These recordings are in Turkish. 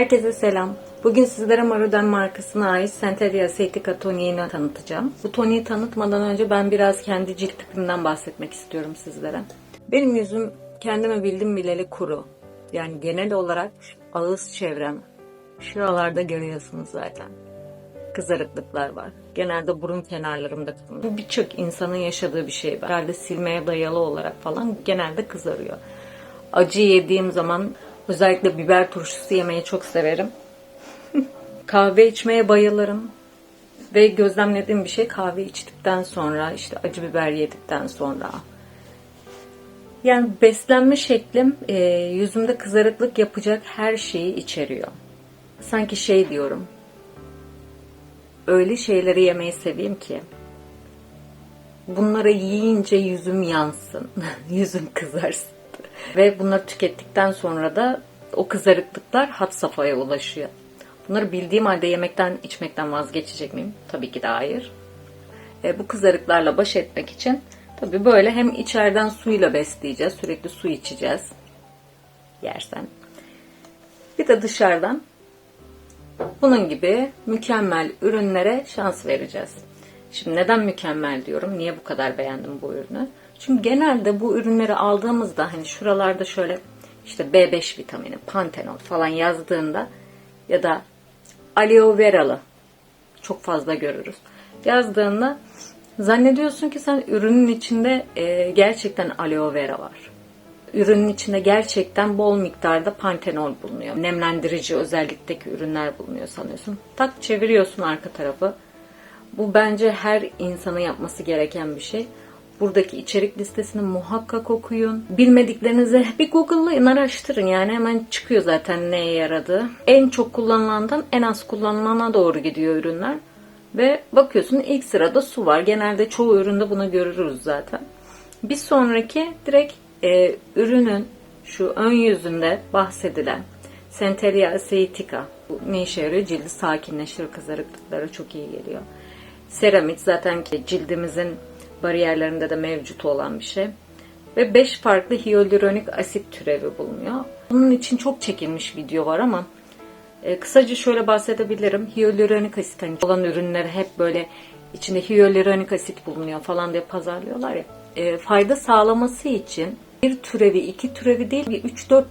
Herkese selam. Bugün sizlere Maruden markasına ait Centeria Acetica toniğini tanıtacağım. Bu toniği tanıtmadan önce ben biraz kendi cilt tipimden bahsetmek istiyorum sizlere. Benim yüzüm kendime bildim bileli kuru. Yani genel olarak ağız çevrem. Şuralarda görüyorsunuz zaten. Kızarıklıklar var. Genelde burun kenarlarımda kızarıyor. Bu birçok insanın yaşadığı bir şey. Herhalde silmeye dayalı olarak falan genelde kızarıyor. Acı yediğim zaman özellikle biber turşusu yemeyi çok severim. kahve içmeye bayılırım. Ve gözlemlediğim bir şey kahve içtikten sonra işte acı biber yedikten sonra. Yani beslenme şeklim e, yüzümde kızarıklık yapacak her şeyi içeriyor. Sanki şey diyorum. Öyle şeyleri yemeyi seveyim ki bunları yiyince yüzüm yansın. yüzüm kızarsın. Ve bunları tükettikten sonra da o kızarıklıklar hat safhaya ulaşıyor. Bunları bildiğim halde yemekten, içmekten vazgeçecek miyim? Tabii ki de hayır. E, bu kızarıklarla baş etmek için tabii böyle hem içeriden suyla besleyeceğiz, sürekli su içeceğiz. Yersen. Bir de dışarıdan bunun gibi mükemmel ürünlere şans vereceğiz. Şimdi neden mükemmel diyorum? Niye bu kadar beğendim bu ürünü? Çünkü genelde bu ürünleri aldığımızda hani şuralarda şöyle işte B5 vitamini, pantenol falan yazdığında ya da aloe veralı çok fazla görürüz. Yazdığında zannediyorsun ki sen ürünün içinde e, gerçekten aloe vera var. Ürünün içinde gerçekten bol miktarda pantenol bulunuyor. Nemlendirici özellikteki ürünler bulunuyor sanıyorsun. Tak çeviriyorsun arka tarafı. Bu bence her insanın yapması gereken bir şey. Buradaki içerik listesini muhakkak okuyun. Bilmediklerinizi bir Google'layın, araştırın. Yani hemen çıkıyor zaten neye yaradığı. En çok kullanılandan en az kullanılana doğru gidiyor ürünler. Ve bakıyorsun ilk sırada su var. Genelde çoğu üründe bunu görürüz zaten. Bir sonraki direkt e, ürünün şu ön yüzünde bahsedilen Centeria acetica. Bu ne işe yarıyor? Cildi sakinleştirir, kızarıklıklara çok iyi geliyor. Seramit zaten ki cildimizin bariyerlerinde de mevcut olan bir şey. Ve 5 farklı hyaluronik asit türevi bulunuyor. Bunun için çok çekilmiş video var ama e, kısaca şöyle bahsedebilirim. Hyaluronik asit hani olan ürünleri hep böyle içinde hyaluronik asit bulunuyor falan diye pazarlıyorlar ya. E, fayda sağlaması için bir türevi, iki türevi değil, bir 3-4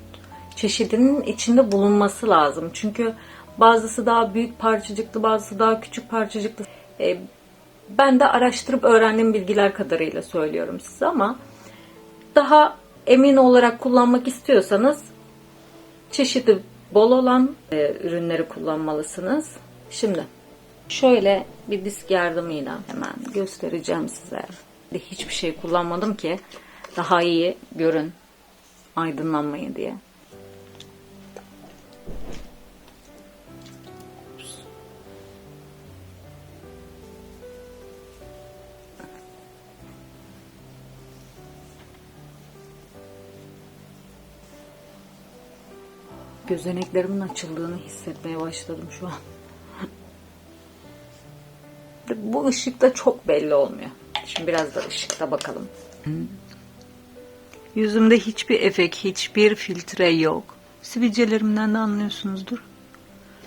çeşidinin içinde bulunması lazım. Çünkü bazısı daha büyük parçacıklı, bazısı daha küçük parçacıklı. E, ben de araştırıp öğrendiğim bilgiler kadarıyla söylüyorum size ama daha emin olarak kullanmak istiyorsanız çeşidi bol olan e, ürünleri kullanmalısınız. Şimdi şöyle bir disk yardımıyla hemen göstereceğim size. Hiçbir şey kullanmadım ki daha iyi görün aydınlanmayı diye. Gözeneklerimin açıldığını hissetmeye başladım şu an. Bu ışıkta çok belli olmuyor. Şimdi biraz da ışıkta bakalım. Yüzümde hiçbir efekt, hiçbir filtre yok. Sivilcelerimden de anlıyorsunuzdur.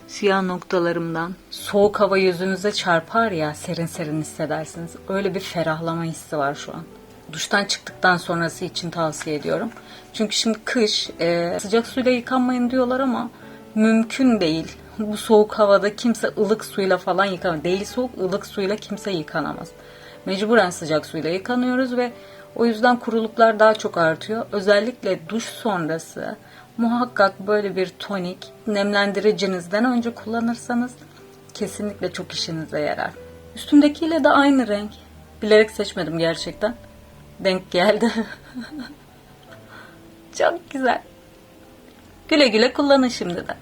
Siyah noktalarımdan. Soğuk hava yüzünüze çarpar ya serin serin hissedersiniz. Öyle bir ferahlama hissi var şu an. Duştan çıktıktan sonrası için tavsiye ediyorum. Çünkü şimdi kış e, sıcak suyla yıkanmayın diyorlar ama mümkün değil. Bu soğuk havada kimse ılık suyla falan yıkanamaz. Değil soğuk ılık suyla kimse yıkanamaz. Mecburen sıcak suyla yıkanıyoruz ve o yüzden kuruluklar daha çok artıyor. Özellikle duş sonrası muhakkak böyle bir tonik nemlendiricinizden önce kullanırsanız kesinlikle çok işinize yarar. Üstümdekiyle de aynı renk. Bilerek seçmedim gerçekten. Denk geldi. çok güzel. Güle güle kullanın şimdi de.